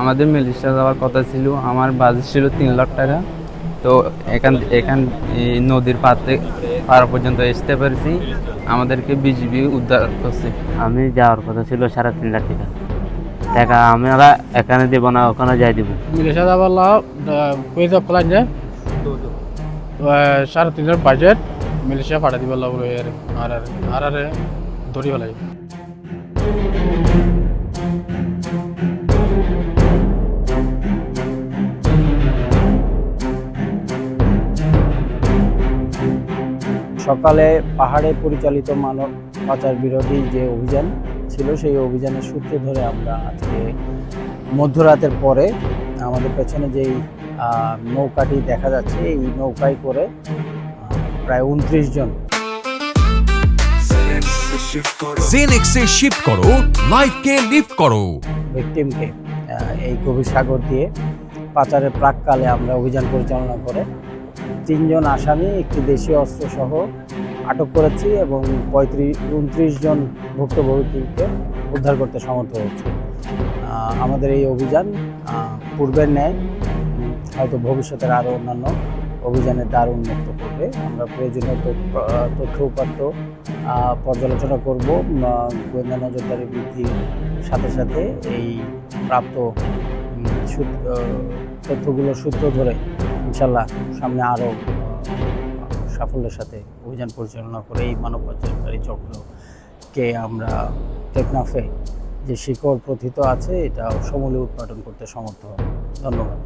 আমাদের মালয়েশিয়া যাওয়ার কথা ছিল। আমার বাজেট ছিল তিন লাখ টাকা। তো এখান এখান নদীর পাতে পার পর্যন্ত আসতে পেরেছি। আমাদেরকে বিজিবি উদ্ধার করছে। আমি যাওয়ার কথা ছিল সাড়ে তিন লাখ টাকা। টাকা আমরা এখানে দেব না ওখানে যাই দিব। bala kuisa plan সাড়ে তিন লাখ বাজেট মালয়েশিয়া পাঠা দিব বলে আর আর আর আর ধরি ফেলাই সকালে পাহাড়ে পরিচালিত মানব পাচার বিরোধী যে অভিযান ছিল সেই অভিযানের সূত্র ধরে আমরা আজকে মধ্যরাতের পরে আমাদের পেছনে যেই নৌকাটি দেখা যাচ্ছে এই নৌকায় করে প্রায় উনত্রিশ জন জেনেক্সে শিফট করো লাইফকে লিফট করো। ভিকটিমকে এই গভীর সাগর দিয়ে পাচারের প্রাককালে আমরা অভিযান পরিচালনা করে তিনজন আসামি, একটি দেশীয় অস্ত্রসহ আটক করেছি এবং পঁয়ত্রিশ, উনত্রিশ জন ভুক্তভোগীকে উদ্ধার করতে সমর্থ হয়েছি আমাদের এই অভিযান পূর্বের ন্যায়, হয়তো ভবিষ্যতের আরও অন্যান্য অভিযানে দ্বার উন্মুক্ত করবে। আমরা প্রয়োজনীয় তথ্য উপাত্ত পর্যালোচনা করব। গোয়েন্দা নজরদারি বৃদ্ধির সাথে সাথে এই প্রাপ্ত তথ্যগুলোর সূত্র ধরে ইনশাল্লাহ সামনে আরও সাফল্যের সাথে অভিযান পরিচালনা করে এই মানব পাচারকারী চক্রকে আমরা টেকনাফে যে শিকড় প্রথিত আছে, এটা সমূলে উৎপাদন করতে সমর্থ হবে। ধন্যবাদ।